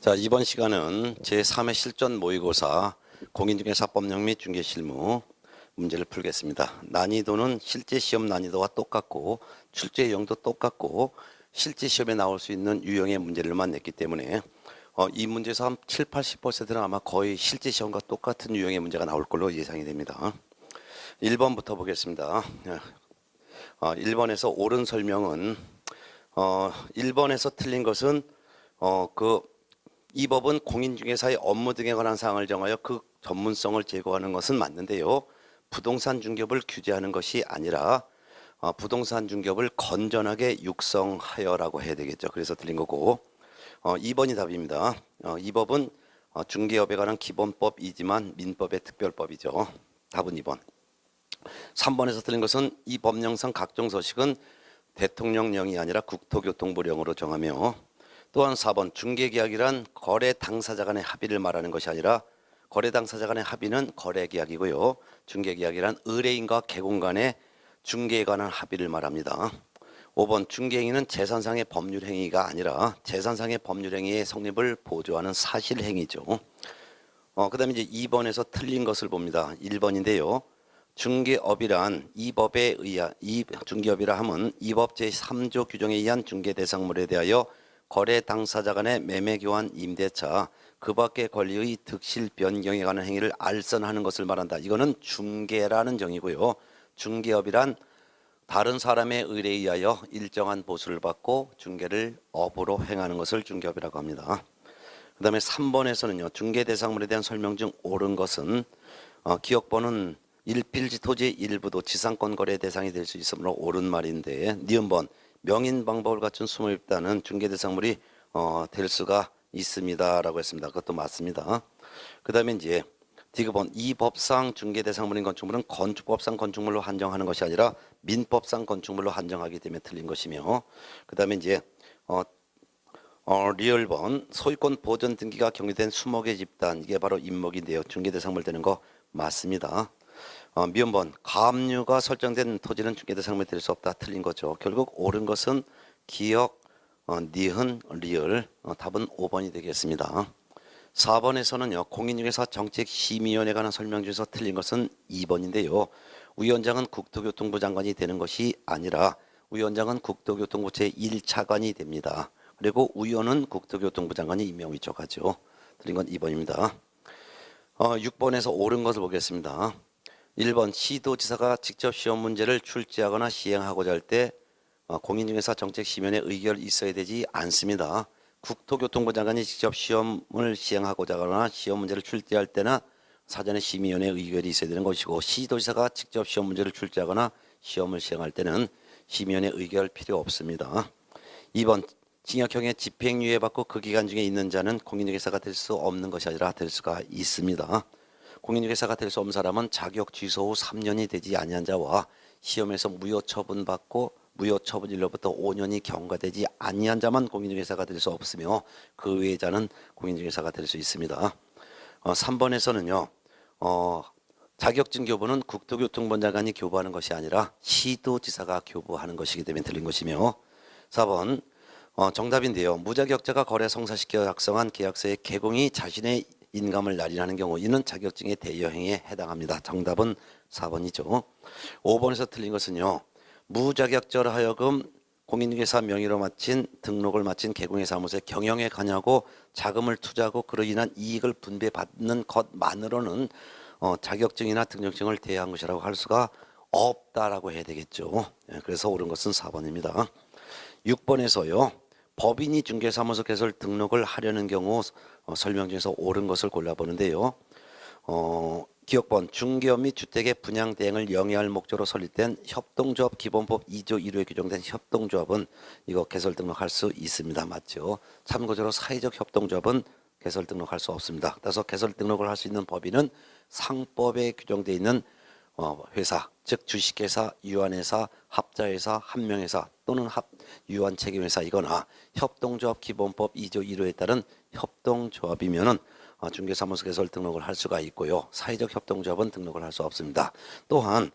자, 이번 시간은 제3회 실전 모의고사 공인중개사법령 및 중개실무 문제를 풀겠습니다. 난이도는 실제 시험 난이도와 똑같고 출제 유형도 똑같고 실제 시험에 나올 수 있는 유형의 문제를만 냈기 때문에 어, 이 문제에서 한 7, 80%는 아마 거의 실제 시험과 똑같은 유형의 문제가 나올 걸로 예상이 됩니다. 1번부터 보겠습니다. 어, 1번에서 옳은 설명은 어, 1번에서 틀린 것은 어, 그 이 법은 공인중개사의 업무 등에 관한 사항을 정하여 그 전문성을 제고하는 것은 맞는데요. 부동산 중개업을 규제하는 것이 아니라 어, 부동산 중개업을 건전하게 육성하여라고 해야 되겠죠. 그래서 틀린 거고 어, 2번이 답입니다. 어, 이 법은 어, 중개업에 관한 기본법이지만 민법의 특별법이죠. 답은 2번. 3번에서 틀린 것은 이 법령상 각종 서식은 대통령령이 아니라 국토교통부령으로 정하며 또한 4번 중개계약이란 거래 당사자 간의 합의를 말하는 것이 아니라 거래 당사자 간의 합의는 거래계약이고요. 중개계약이란 의뢰인과 개공 간의 중개에 관한 합의를 말합니다. 5번 중개행위는 재산상의 법률행위가 아니라 재산상의 법률행위의 성립을 보조하는 사실행위죠. 어, 그 다음에 이제 2번에서 틀린 것을 봅니다. 1번인데요. 중개업이란 이 법에 의한 이 중개업이라 함은 이 법 제3조 규정에 의한 중개 대상물에 대하여 거래 당사자 간의 매매 교환 임대차 그 밖의 권리의 득실 변경에 관한 행위를 알선하는 것을 말한다. 이거는 중개라는 정의고요. 중개업이란 다른 사람의 의뢰에 의하여 일정한 보수를 받고 중개를 업으로 행하는 것을 중개업이라고 합니다. 그 다음에 3번에서는요. 중개 대상물에 대한 설명 중 옳은 것은 어, 기억번은 일필지 토지 일부도 지상권 거래 대상이 될 수 있으므로 옳은 말인데 니은번 명인 방법을 갖춘 수모 입단은 중개 대상물이 어, 될 수가 있습니다라고 했습니다. 그것도 맞습니다. 그다음에 이제 디귿번 이 법상 중개 대상물인 건축물은 건축법상 건축물로 한정하는 것이 아니라 민법상 건축물로 한정하기 때문에 틀린 것이며 그다음에 이제 어, 어, 리얼번 소유권 보전 등기가 경유된 수목의 집단 이게 바로 임목인데요. 중개 대상물 되는 거 맞습니다. 어, 미연번 가압류가 설정된 토지는 중개 대상물이 될수 없다. 틀린 거죠. 결국 옳은 것은 기억, 어, 니은, 리얼 어, 답은 5번이 되겠습니다. 4번에서는요. 공인중개사 정책심의위원회 관한 설명 중에서 틀린 것은 2번인데요. 위원장은 국토교통부 장관이 되는 것이 아니라 위원장은 국토교통부 제1차관이 됩니다. 그리고 위원은 국토교통부 장관이 임명위촉 하죠. 틀린 건 2번입니다. 어, 6번에서 옳은 것을 보겠습니다. 1번 시도지사가 직접 시험 문제를 출제하거나 시행하고자 할때 어, 공인중개사 정책심의원의 의결이 있어야 되지 않습니다. 국토교통부 장관이 직접 시험을 시행하고자 하거나 시험 문제를 출제할 때나 사전에 심의위원회 의결이 있어야 되는 것이고 시도지사가 직접 시험 문제를 출제하거나 시험을 시행할 때는 심의위원회 의결 필요 없습니다. 2번 징역형의 집행유예 받고 그 기간 중에 있는 자는 공인중개사가 될 수 없는 것이 아니라 될 수가 있습니다. 공인중개사가 될 수 없는 사람은 자격 취소 후 3년이 되지 아니한 자와 시험에서 무효 처분 받고 무효 처분일로부터 5년이 경과되지 아니한 자만 공인중개사가 될 수 없으며 그 외의 자는 공인중개사가 될 수 있습니다. 어, 3번에서는요. 어, 자격증 교부는 국토교통부 장관이 교부하는 것이 아니라 시도지사가 교부하는 것이기 때문에 틀린 것이며 4번 어, 정답인데요. 무자격자가 거래 성사시켜 작성한 계약서의 개공이 자신의 인감을 날인하는 경우 이는 자격증의 대여행에 해당합니다. 정답은 4번이죠. 5번에서 틀린 것은요. 무자격자로 하여금 공인중개사 명의로 마친 등록을 마친 개공의 사무소에 경영에 관여하고 자금을 투자하고 그로 인한 이익을 분배받는 것만으로는 어, 자격증이나 등록증을 대여한 것이라고 할 수가 없다라고 해야 되겠죠. 예, 그래서 옳은 것은 4번입니다. 6번에서요. 법인이 중개사무소 개설 등록을 하려는 경우 어, 설명 중에서 옳은 것을 골라보는데요. 어, 기업번 중개업 및 주택의 분양 대행을 영위할 목적으로 설립된 협동조합 기본법 2조 1호에 규정된 협동조합은 이거 개설 등록할 수 있습니다. 맞죠? 참고적으로 사회적 협동조합은 개설 등록할 수 없습니다. 따라서 개설 등록을 할 수 있는 법인은 상법에 규정되어 있는 어, 회사, 즉 주식회사, 유한회사, 합자회사, 한명회사 또는 합 유한 책임회사이거나 협동조합 기본법 2조 1호에 따른 협동조합이면은 어, 중개사무소 개설 등록을 할 수가 있고요. 사회적 협동조합은 등록을 할 수 없습니다. 또한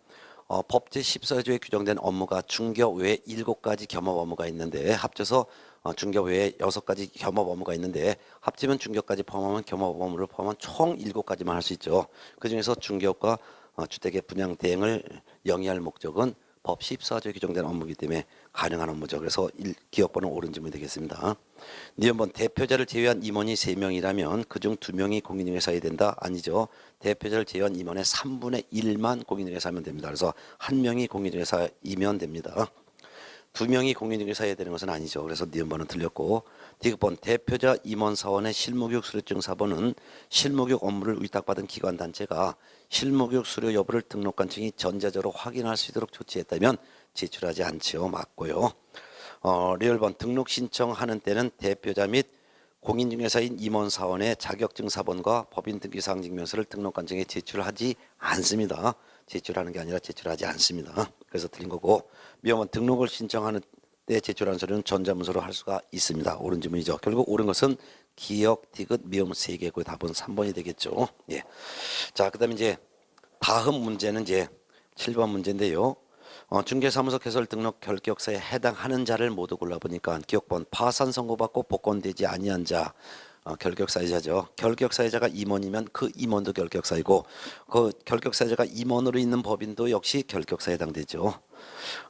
어, 법 제 14조에 규정된 업무가 중개업 외에 7가지 겸업 업무가 있는데 합쳐서 어, 중개업 외에 6가지 겸업 업무가 있는데 합치면 중개업까지 포함하면 겸업 업무를 포함한 총 7가지만 할 수 있죠. 그중에서 중개업과 어, 주택의 분양 대행을 영위할 목적은 법 14조에 규정된 업무이기 때문에 가능한 업무죠. 그래서 일, 기억번호 옳은 질문이 되겠습니다. 니은번 대표자를 제외한 임원이 3명이라면 그중 2명이 공인중개사야 된다? 아니죠. 대표자를 제외한 임원의 3분의 1만 공인중개사 하면 됩니다. 그래서 한 명이 공인중개사이면 됩니다. 두 명이 공인중개사야 되는 것은 아니죠. 그래서 니은 번은 틀렸고 디귿번 대표자 임원 사원의 실무교육 수료증 사본은 실무교육 업무를 위탁받은 기관 단체가 실무교육 수료 여부를 등록관청이 전자적으로 확인할 수 있도록 조치했다면 제출하지 않지요. 맞고요. 어, 리얼번 등록 신청하는 때는 대표자 및 공인중개사인 임원 사원의 자격증 사본과 법인 등기사항 증명서를 등록관청에 제출하지 않습니다. 제출하는 게 아니라 제출하지 않습니다. 그래서 틀린 거고 미용은 등록을 신청하는 때 제출하는 서류는 전자문서로 할 수가 있습니다. 옳은 질문이죠. 결국 옳은 것은 기억, 디귿, 미용 세 개고 답은 3번이 되겠죠. 예. 자, 그 다음에 이제 다음 문제는 이제 7번 문제인데요. 어, 중개사무소 개설 등록 결격사에 해당하는 자를 모두 골라보니까 기억번 파산 선고받고 복권되지 아니한 자 어, 결격사유자죠. 결격사유자가 임원이면 그 임원도 결격사이고 그 결격사유자가 임원으로 있는 법인도 역시 결격사에 해당되죠.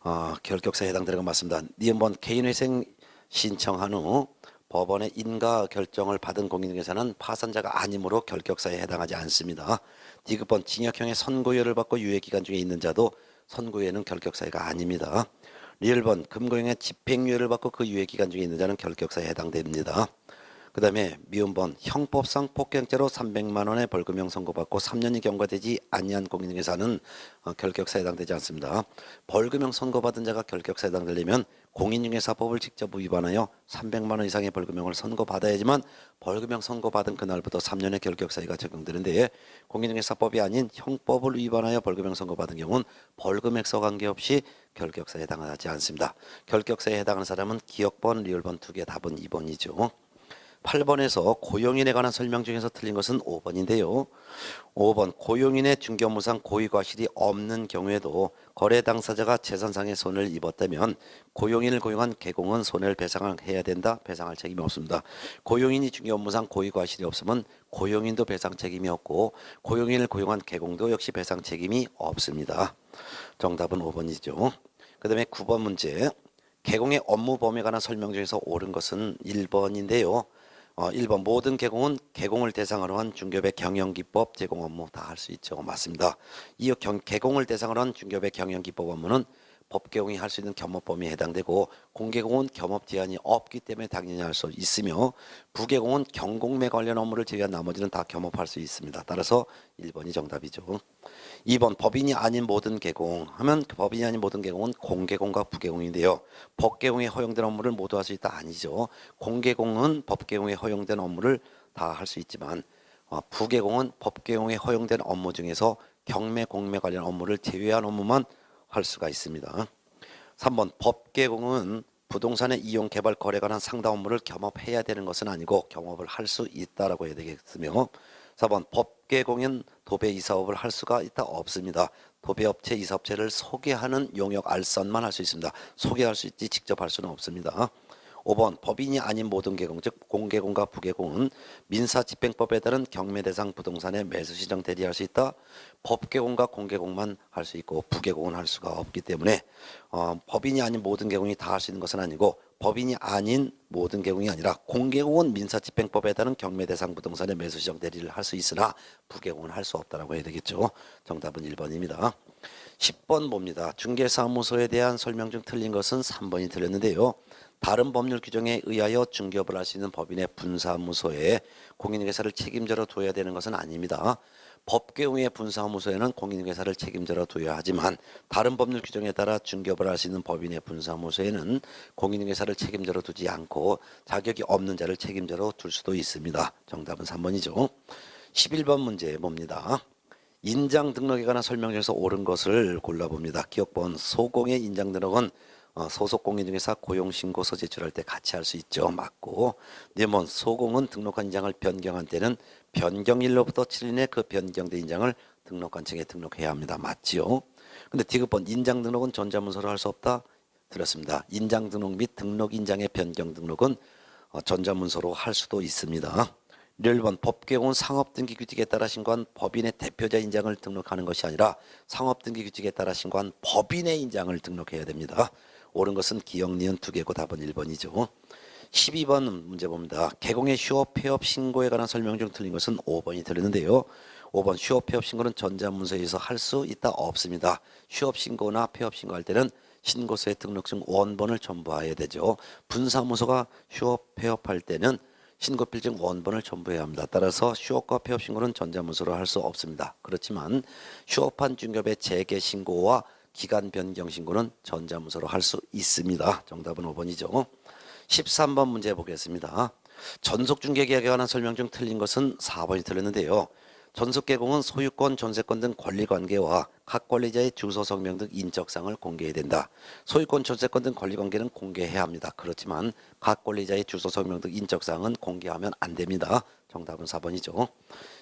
어, 결격사에 해당되는 건 맞습니다. 니은번 개인회생 신청한 후 법원의 인가 결정을 받은 공인중개사는 파산자가 아니므로 결격사에 해당하지 않습니다. 디귿번 징역형의 선고유예를 받고 유예기간 중에 있는 자도 선고유예는 결격사유가 아닙니다. 리얼번 금고형의 집행유예를 받고 그 유예기간 중에 있는 자는 결격사에 해당됩니다. 그 다음에 미움번 형법상 폭행죄로 300만 원의 벌금형 선고받고 3년이 경과되지 아니한 공인중개사는 어, 결격사에 해당되지 않습니다. 벌금형 선고받은 자가 결격사에 해당되려면 공인중개사법을 직접 위반하여 300만 원 이상의 벌금형을 선고받아야지만 벌금형 선고받은 그날부터 3년의 결격사유가 적용되는데 공인중개사법이 아닌 형법을 위반하여 벌금형 선고받은 경우는 벌금액서 관계없이 결격사에 해당하지 않습니다. 결격사에 해당하는 사람은 기억번, 리얼번 두 개 답은 2번이죠. 8번에서 고용인에 관한 설명 중에서 틀린 것은 5번인데요. 5번 고용인의 중개무상 고의과실이 없는 경우에도 거래 당사자가 재산상의 손을 입었다면 고용인을 고용한 개공은 손해를 배상을 해야 된다. 배상할 책임이 없습니다. 고용인이 중개업무상 고의과실이 없으면 고용인도 배상 책임이 없고 고용인을 고용한 개공도 역시 배상 책임이 없습니다. 정답은 5번이죠. 그 다음에 9번 문제. 개공의 업무 범위에 관한 설명 중에서 옳은 것은 1번인데요. 어, 1번 모든 개공은 개공을 대상으로 한 중개업의 경영기법 제공 업무 다 할 수 있죠. 맞습니다. 이 경, 개공을 대상으로 한 중개업의 경영기법 업무는 법개공이 할 수 있는 겸업 범위에 해당되고 공개공은 겸업 제한이 없기 때문에 당연히 할 수 있으며 부개공은 경공매 관련 업무를 제외한 나머지는 다 겸업할 수 있습니다. 따라서 1번이 정답이죠. 2번 법인이 아닌 모든 개공 하면 그 법인이 아닌 모든 개공은 공개공과 부개공인데요. 법개공에 허용된 업무를 모두 할 수 있다 아니죠. 공개공은 법개공에 허용된 업무를 다 할 수 있지만 어, 부개공은 법개공에 허용된 업무 중에서 경매 공매 관련 업무를 제외한 업무만 할 수가 있습니다. 3번 법 개공은 부동산의 이용 개발 거래 관한 상담 업무를 겸업해야 되는 것은 아니고 겸업을 할 수 있다라고 해야 되겠으며 4번 법계공인 도배 이사업을 할 수가 있다 없습니다. 도배업체 이사업체를 소개하는 용역 알선만 할 수 있습니다. 소개할 수 있지 직접 할 수는 없습니다. 5번 법인이 아닌 모든 개공 즉 공개공과 부개공은 민사집행법에 따른 경매대상 부동산의 매수 시정 대리할 수 있다. 법개공과 공개공만 할 수 있고 부개공은 할 수가 없기 때문에 어, 법인이 아닌 모든 개공이 다 할 수 있는 것은 아니고 법인이 아닌 모든 개공이 아니라 공개공은 민사집행법에 따른 경매대상 부동산의 매수 시정 대리를 할 수 있으나 부개공은 할 수 없다라고 해야 되겠죠. 정답은 1번입니다. 10번 봅니다. 중개사무소에 대한 설명 중 틀린 것은 3번이 틀렸는데요. 다른 법률 규정에 의하여 중개업을 할 수 있는 법인의 분사무소에 공인중개사를 책임져로 둬야 되는 것은 아닙니다. 법계용의 분사무소에는 공인중개사를 책임져로 둬야 하지만 다른 법률 규정에 따라 중개업을 할 수 있는 법인의 분사무소에는 공인중개사를 책임져로 두지 않고 자격이 없는 자를 책임져로 둘 수도 있습니다. 정답은 3번이죠. 11번 문제 봅니다. 인장 등록에 관한 설명 중에서 옳은 것을 골라봅니다. 기억번 소공의 인장 등록은 어, 소속 공인중개사 고용신고서 제출할 때 같이 할 수 있죠. 맞고. 네번 소공은 등록한 인장을 변경한 때는 변경일로부터 7일 내그 변경된 인장을 등록관청에 등록해야 합니다. 맞지요? 근데 디귿번 인장 등록은 전자문서로 할 수 없다. 들었습니다. 인장 등록 및 등록 인장의 변경 등록은 어, 전자문서로 할 수도 있습니다. 1번 법개공은 상업등기 규칙에 따라 신고한 법인의 대표자 인장을 등록하는 것이 아니라 상업등기 규칙에 따라 신고한 법인의 인장을 등록해야 됩니다. 옳은 것은 기억, 니은 두 개고 답은 1번이죠. 12번 문제 봅니다. 개공의 휴업, 폐업 신고에 관한 설명 중 틀린 것은 5번이 들렸는데요. 5번 휴업, 폐업 신고는 전자문서에서 할 수 있다 없습니다. 휴업 신고나 폐업 신고할 때는 신고서에 등록증 원본을 첨부해야 되죠. 분사무소가 휴업, 폐업할 때는 신고필증 원본을 첨부해야 합니다. 따라서 휴업과 폐업 신고는 전자문서로 할 수 없습니다. 그렇지만 휴업한 중개업의 재개 신고와 기간 변경 신고는 전자문서로 할 수 있습니다. 정답은 5번이죠. 13번 문제 보겠습니다. 전속 중개 계약에 관한 설명 중 틀린 것은 4번이 틀렸는데요. 전속 개공은 소유권, 전세권 등 권리 관계와 각 권리자의 주소 성명 등 인적사항을 공개해야 된다. 소유권, 전세권 등 권리 관계는 공개해야 합니다. 그렇지만 각 권리자의 주소 성명 등 인적사항은 공개하면 안 됩니다. 정답은 4번이죠.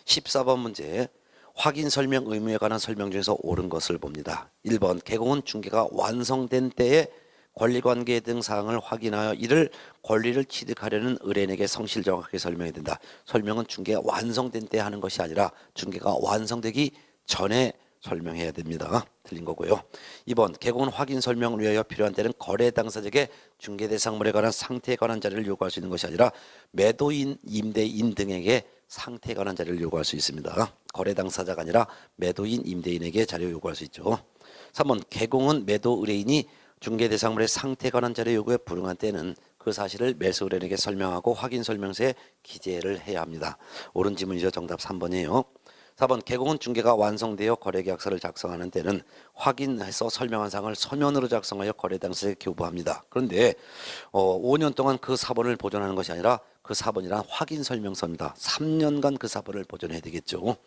14번 문제. 확인 설명 의무에 관한 설명 중에서 옳은 것을 봅니다. 1번 개공은 중개가 완성된 때에 권리관계 등 사항을 확인하여 이를 권리를 취득하려는 의뢰인에게 성실 정확하게 설명해야 된다. 설명은 중개가 완성된 때 하는 것이 아니라 중개가 완성되기 전에 설명해야 됩니다. 틀린 거고요. 2번 개공은 확인 설명을 위하여 필요한 때는 거래 당사자에게 중개 대상물에 관한 상태에 관한 자료를 요구할 수 있는 것이 아니라 매도인, 임대인 등에게 상태에 관한 자료를 요구할 수 있습니다. 거래 당사자가 아니라 매도인, 임대인에게 자료 요구할 수 있죠. 3번 개공은 매도 의뢰인이 중개 대상물의 상태에 관한 자료 요구에 불응한 때는 그 사실을 매수 의뢰인에게 설명하고 확인 설명서에 기재를 해야 합니다. 옳은 지문이죠. 정답 3번이에요. 4번 개공은 중개가 완성되어 거래계약서를 작성하는 때는 확인해서 설명한 사항을 서면으로 작성하여 거래 당사자에게 교부합니다. 그런데 어, 5년 동안 그 사본을 보존하는 것이 아니라 그 사본이란 확인 설명서입니다. 3년간 그 사본을 보존해야 되겠죠.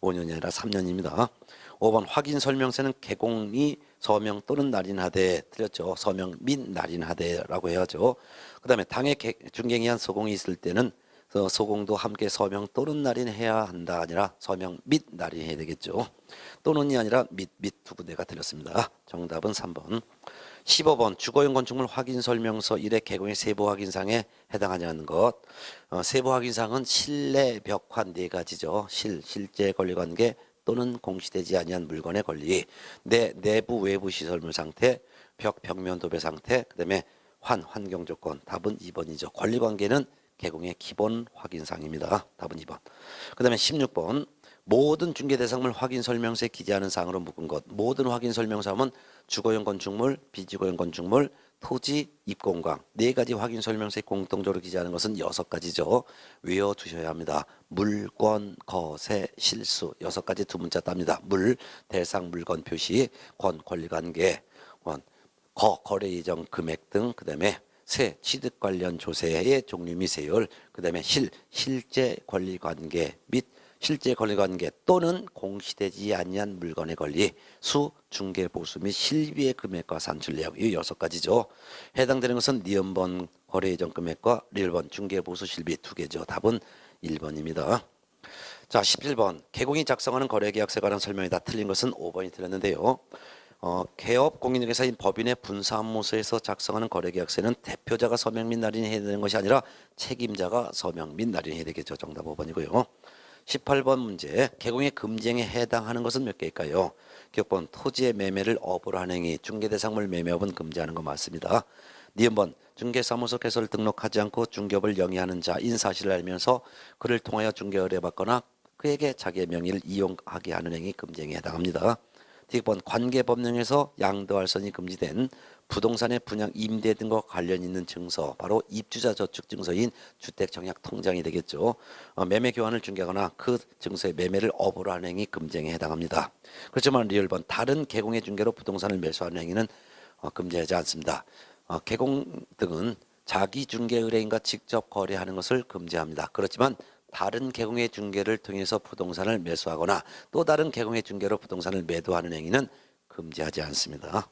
5년이 아니라 3년입니다. 5번 확인 설명서는 개공이 서명 또는 날인하되 틀렸죠. 서명 및 날인하되라고 해야죠. 그 다음에 당해 중갱이한 소공이 있을 때는 그 소공도 함께 서명 또는 날인 해야 한다 아니라 서명 및 날인 해야 되겠죠. 또는이 아니라 및및 두 군데가 틀렸습니다. 정답은 3번. 15번 주거용 건축물 확인 설명서 1의 개공의 세부 확인상에 해당하지 않는 것. 어, 세부 확인상은 실내 벽화 네 가지죠. 실 실제 권리 관계 또는 공시되지 아니한 물건의 권리, 내 내부 외부 시설물 상태, 벽 벽면 도배 상태, 그다음에 환 환경 조건. 답은 2번이죠. 권리 관계는 개공의 기본 확인사항입니다. 답은 2번. 그 다음에 16번 모든 중개 대상물 확인 설명서에 기재하는 사항으로 묶은 것. 모든 확인 설명서하면 주거용 건축물, 비주거용 건축물, 토지, 입공강 네 가지 확인 설명서에 공통적으로 기재하는 것은 여섯 가지죠. 외워 두셔야 합니다. 물권, 거세, 실수 여섯 가지 두 문자 땁니다. 물, 대상 물건 표시, 권, 권리관계, 권, 거, 거래 예정 금액 등 그다음에 세, 취득 관련 조세의 종류 및 세율, 그 다음에 실, 실제 권리 관계 및 실제 권리 관계 또는 공시되지 아니한 물건의 권리, 수, 중개 보수 및 실비의 금액과 산출 내역 이 여섯 가지죠. 해당되는 것은 니은번 거래 예정 금액과 1번 중개 보수 실비 두 개죠. 답은 1번입니다. 자, 17번 개공이 작성하는 거래 계약서에 관한 설명이 다 틀린 것은 5번이 틀렸는데요. 어, 개업 공인중개사인 법인의 분사무소에서 작성하는 거래계약서에는 대표자가 서명 및 날인해야 되는 것이 아니라 책임자가 서명 및 날인해야 되겠죠. 정답 5번이고요. 18번 문제 개공의 금지행에 해당하는 것은 몇 개일까요? 기억번 토지의 매매를 업으로 하는 행위 중개대상물 매매업은 금지하는 거 맞습니다. 니은번 중개사무소 개설 등록하지 않고 중개업을 영위하는 자인 사실을 알면서 그를 통하여 중개 의뢰받거나 그에게 자기의 명의를 이용하게 하는 행위 금지행에 해당합니다. D번 관계법령에서 양도할선이 금지된 부동산의 분양 임대 등과 관련 있는 증서 바로 입주자 저축 증서인 주택 청약 통장이 되겠죠. 어, 매매 교환을 중개하거나 그 증서의 매매를 업으로 하는 행위 금지행에 해당합니다. 그렇지만 리얼번 다른 개공의 중개로 부동산을 매수하는 행위는 어, 금지하지 않습니다. 어, 개공 등은 자기 중개 의뢰인과 직접 거래하는 것을 금지합니다. 그렇지만 다른 개공의 중개를 통해서 부동산을 매수하거나 또 다른 개공의 중개로 부동산을 매도하는 행위는 금지하지 않습니다.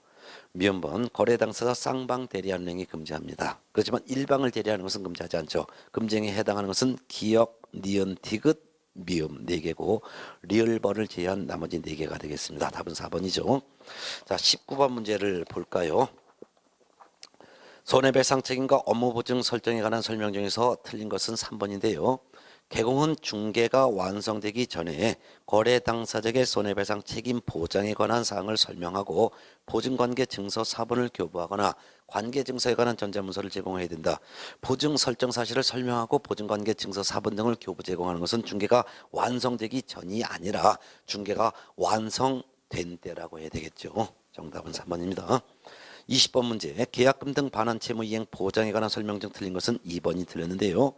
미연번 거래 당사자 쌍방 대리하는 행위 금지합니다. 그렇지만 일방을 대리하는 것은 금지하지 않죠. 금지행에 해당하는 것은 기역, 니은, 티귿, 미음 4개고 리을번을 제외한 나머지 4개가 되겠습니다. 답은 4번이죠. 자, 19번 문제를 볼까요? 손해배상 책임과 업무 보증 설정에 관한 설명 중에서 틀린 것은 3번인데요. 개공은 중개가 완성되기 전에 거래 당사자에게 손해배상 책임 보장에 관한 사항을 설명하고 보증관계 증서 사본을 교부하거나 관계 증서에 관한 전자문서를 제공해야 된다. 보증 설정 사실을 설명하고 보증관계 증서 사본 등을 교부 제공하는 것은 중개가 완성되기 전이 아니라 중개가 완성된 때라고 해야 되겠죠. 정답은 3번입니다. 20번 문제 계약금 등 반환 채무 이행 보장에 관한 설명 중 틀린 것은 2번이 틀렸는데요.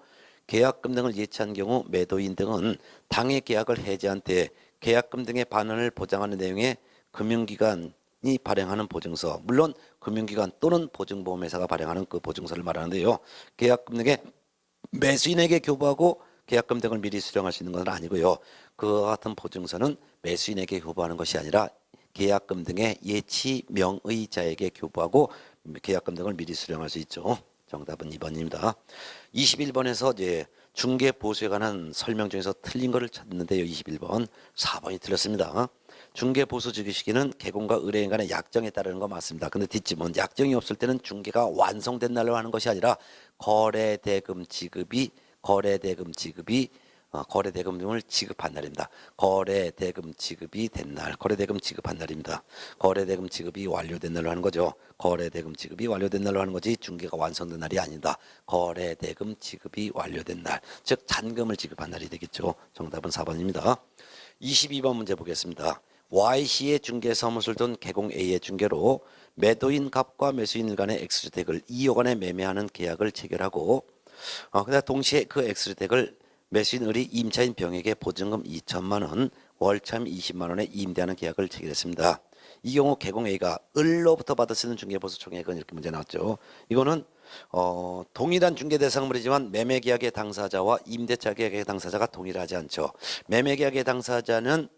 계약금 등을 예치한 경우 매도인 등은 당해 계약을 해지한 때 계약금 등의 반환을 보장하는 내용의 금융기관이 발행하는 보증서 물론 금융기관 또는 보증보험회사가 발행하는 그 보증서를 말하는데요. 계약금 등의 매수인에게 교부하고 계약금 등을 미리 수령할 수 있는 것은 아니고요. 그와 같은 보증서는 매수인에게 교부하는 것이 아니라 계약금 등의 예치 명의자에게 교부하고 계약금 등을 미리 수령할 수 있죠. 정답은 2번입니다. 21번에서 이제 중개 보수에 관한 설명 중에서 틀린 거를 찾는데요. 21번 4번이 틀렸습니다. 중개 보수 주기 시기는 개공과 의뢰인 간의 약정에 따르는 거 맞습니다. 근데 뒷짐은 약정이 없을 때는 중개가 완성된 날로 하는 것이 아니라 거래 대금 지급이 거래 대금 지급이 어, 거래 대금 등을 지급한 날입니다. 거래 대금 지급이 된 날, 거래 대금 지급한 날입니다. 거래 대금 지급이 완료된 날로 하는 거죠. 거래 대금 지급이 완료된 날로 하는 거지 중개가 완성된 날이 아니다. 거래 대금 지급이 완료된 날, 즉 잔금을 지급한 날이 되겠죠. 정답은 4번입니다. 22번 문제 보겠습니다. YC의 중개 사무소를 둔 개공 A의 중개로 매도인 갑과 매수인 간의 X주택을 2억 원에 매매하는 계약을 체결하고 어, 그다음 동시에 그 X주택을 을이 임차인 병에게 보증금 2천만 원, 월참 20만 원에 임대하는 계약을 체결했습니다. 이 경우 개공 A가 을로부터 받을 수 있는 중개보수 총액은 이렇게 문제 나왔죠. 이거는 어, 동일한 중개 대상물이지만 매매 계약의 당사자와 임대차 계약의 당사자가 동일하지 않죠. 매매 계약의 당사자는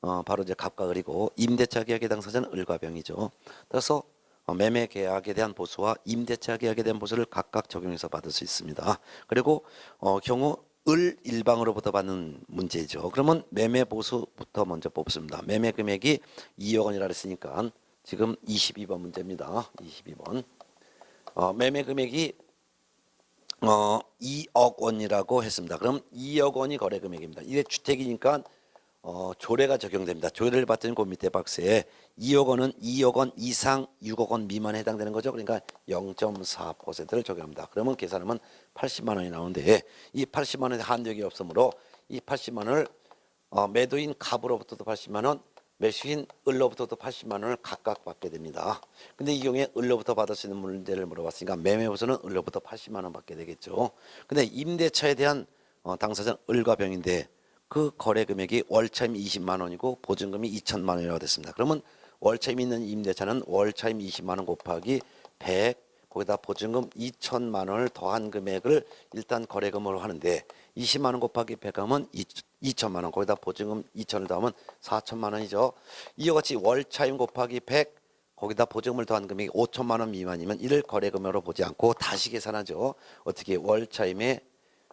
어, 바로 이제 갑과 을이고 임대차 계약의 당사자는 을과 병이죠. 따라서 어, 매매 계약에 대한 보수와 임대차 계약에 대한 보수를 각각 적용해서 받을 수 있습니다. 그리고 어, 경우 을 일방으로부터 받는 문제죠. 그러면 매매 보수부터 먼저 뽑습니다. 매매 금액이 2억 원이라 그랬으니까 지금 22번 문제입니다. 22번. 어, 매매 금액이 어, 2억 원이라고 했습니다. 그럼 2억 원이 거래 금액입니다. 이게 주택이니까 어, 조례가 적용됩니다. 조례를 봤더니 그 밑에 박스에 2억 원은 2억 원 이상 6억 원 미만에 해당되는 거죠. 그러니까 0.4%를 적용합니다. 그러면 계산하면 80만 원이 나오는데 이 80만 원의 한적이 없으므로 이 80만 원을 어, 매도인 갑으로부터도 80만 원, 매수인 을로부터도 80만 원을 각각 받게 됩니다. 근데 이 경우에 을로부터 받을 수 있는 문제를 물어봤으니까 매매보수는 을로부터 80만 원 받게 되겠죠. 근데 임대차에 대한 어, 당사자는 을과 병인데 그 거래 금액이 월차임 20만 원이고 보증금이 2천만 원이라고 됐습니다. 그러면 월차임 있는 임대차는 월차임 20만 원 곱하기 100 거기다 보증금 2천만 원을 더한 금액을 일단 거래금으로 하는데 20만 원 곱하기 100하면 2 천만 원 거기다 보증금 2천을 더하면 4천만 원이죠. 이와 같이 월차임 곱하기 100 거기다 보증금을 더한 금액이 5천만 원 미만이면 이를 거래금으로 보지 않고 다시 계산하죠. 어떻게 월차임에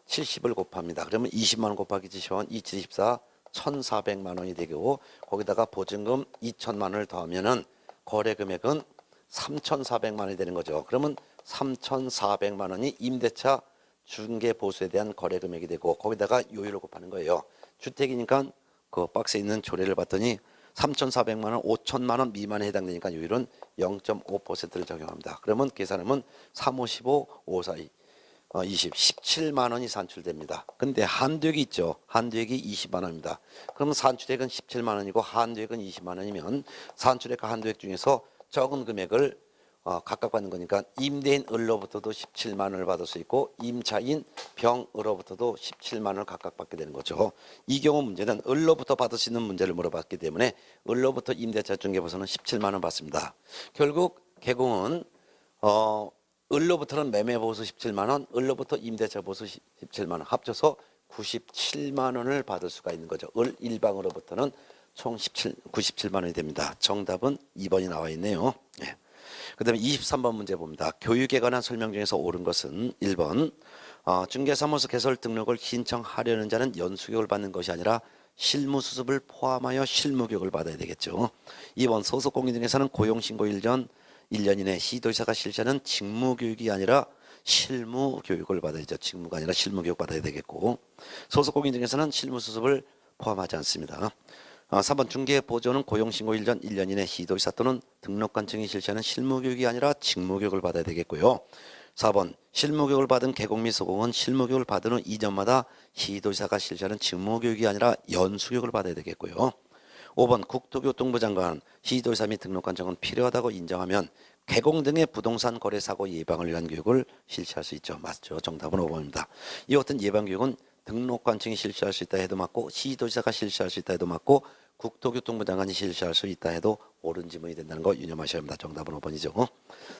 70을 곱합니다. 그러면 20만 원 곱하기 70원 274 1,400만 원이 되고 거기다가 보증금 2천만 원을 더하면은 거래 금액은 3,400만 원이 되는 거죠. 그러면 3,400만 원이 임대차 중개 보수에 대한 거래 금액이 되고 거기다가 요율을 곱하는 거예요. 주택이니까 그 박스에 있는 조례를 봤더니 3,400만 원, 5천만 원 미만에 해당되니까 요율은 0.5%를 적용합니다. 그러면 계산하면 3, 5, 15, 5, 4, 2, 어, 20, 17만 원이 산출됩니다. 근데 한도액이 있죠. 한도액이 20만 원입니다. 그럼 산출액은 17만 원이고 한도액은 20만 원이면 산출액과 한도액 중에서 적은 금액을 어, 각각 받는 거니까 임대인 을로부터도 17만 원을 받을 수 있고 임차인 병으로부터도 17만 원을 각각 받게 되는 거죠. 이 경우 문제는 을로부터 받을 수 있는 문제를 물어봤기 때문에 을로부터 임대차 중개보서는 17만 원 받습니다. 결국 개공은 어, 을로부터는 매매 보수 17만 원, 을로부터 임대차 보수 17만 원 합쳐서 97만 원을 받을 수가 있는 거죠. 을 일방으로부터는 총 17, 97만 원이 됩니다. 정답은 2번이 나와 있네요. 예. 그다음에 23번 문제 봅니다. 교육에 관한 설명 중에서 옳은 것은 1번 어, 중개사무소 개설 등록을 신청하려는 자는 연수교육을 받는 것이 아니라 실무 수습을 포함하여 실무 교육을 받아야 되겠죠. 2번 소속 공인 중에서는 고용 신고 1년 1년 이내 시도지사가 실시하는 직무 교육이 아니라 실무 교육을 받아야죠. 직무가 아니라 실무 교육 받아야 되겠고 소속 공인 중에서는 실무 수습을 포함하지 않습니다. 아, 3번 중개 보조는 고용신고 1년 1년 이내 시도지사 또는 등록관청이 실시하는 실무교육이 아니라 직무교육을 받아야 되겠고요. 4번 실무교육을 받은 개공 및 소공은 실무교육을 받은 후 2년마다 시도지사가 실시하는 직무교육이 아니라 연수교육을 받아야 되겠고요. 5번 국토교통부 장관 시도지사 및 등록관청은 필요하다고 인정하면 개공 등의 부동산 거래 사고 예방을 위한 교육을 실시할 수 있죠. 맞죠? 정답은 5번입니다. 이 같은 예방 교육은 등록관청이 실시할 수 있다 해도 맞고 시도지사가 실시할 수 있다 해도 맞고 국토교통부 장관이 실시할 수 있다 해도 옳은 지문이 된다는 거 유념하셔야 합니다. 정답은 5번이죠.